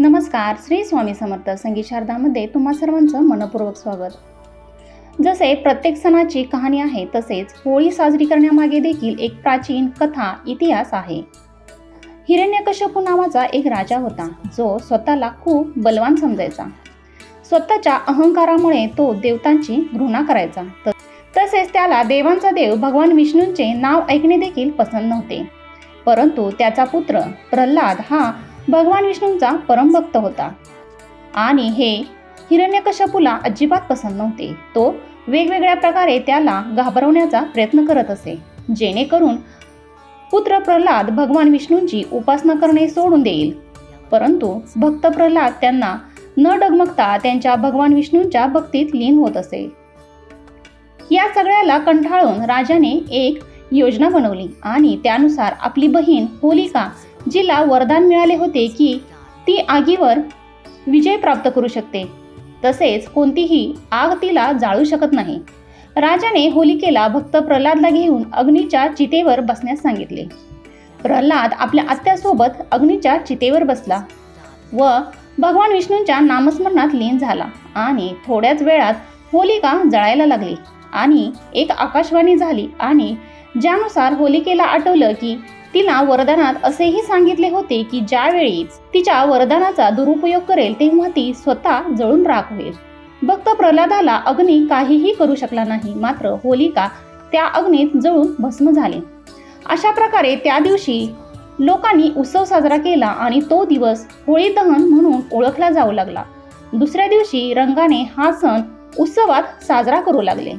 नमस्कार श्री स्वामी समर्थ संगीत शारदामध्ये तुम्हा सर्वांचं मनपूर्वक स्वागत. जसे प्रत्येक सणाची कहाणी आहे तसेच होळी साजरी करण्यामागे देखील एक प्राचीन कथा इतिहास आहे. हिरण्यकश्यपू नावाचा एक राजा होता जो स्वतःला खूप बलवान समजायचा. स्वतःच्या अहंकारामुळे तो देवतांची घृणा करायचा. तसेच त्याला देवांचा देव भगवान विष्णूंचे नाव ऐकणे देखील पसंत नव्हते. परंतु त्याचा पुत्र प्रल्हाद हा भगवान विष्णूंचा परमभक्त होता. आणि हे हिरण्यकश्यपूला अजिबात पसंत नव्हते. तो वेगवेगळ्या प्रकारे त्याला घाबरवण्याचा प्रयत्न करत असे. जेणेकरून पुत्र प्रल्हाद भगवान विष्णूंची उपासना करणे सोडून देईल. परंतु भक्त प्रल्हाद त्यांना न डगमगता त्यांच्या भगवान विष्णूंच्या भक्तीत लीन होत असे. या सगळ्याला कंठाळून राजाने एक योजना बनवली आणि त्यानुसार आपली बहीण होलिका जिला वरदान मिळाले होते की ती आगीवर विजय प्राप्त करू शकते. तसेच कोणतीही आग तिला जाळू शकत नाही. राजाने होलिकेला भक्त प्रल्हादला घेऊन अग्नीच्या चितेवर बसण्यास सांगितले. प्रल्हाद आपल्या आत्यासोबत अग्नीच्या चितेवर बसला व भगवान विष्णूंच्या नामस्मरणात लीन झाला आणि थोड्याच वेळात होलिका जळायला लागली आणि एक आकाशवाणी झाली आणि ज्यानुसार होलिकेला आठवलं की तिला वरदानात असेही सांगितले होते की ज्यावेळी तिच्या वरदानाचा दुरुपयोग करेल तेव्हा ती स्वतः जळून राख होईल. भक्त प्रल्हादाला अग्नी काहीही करू शकला नाही मात्र होलिका त्या अग्नीत जळून भस्म झाले. अशा प्रकारे त्या दिवशी लोकांनी उत्सव साजरा केला आणि तो दिवस होळी दहन म्हणून ओळखला जाऊ लागला. दुसऱ्या दिवशी रंगाने हा सण उत्सवात साजरा करू लागले.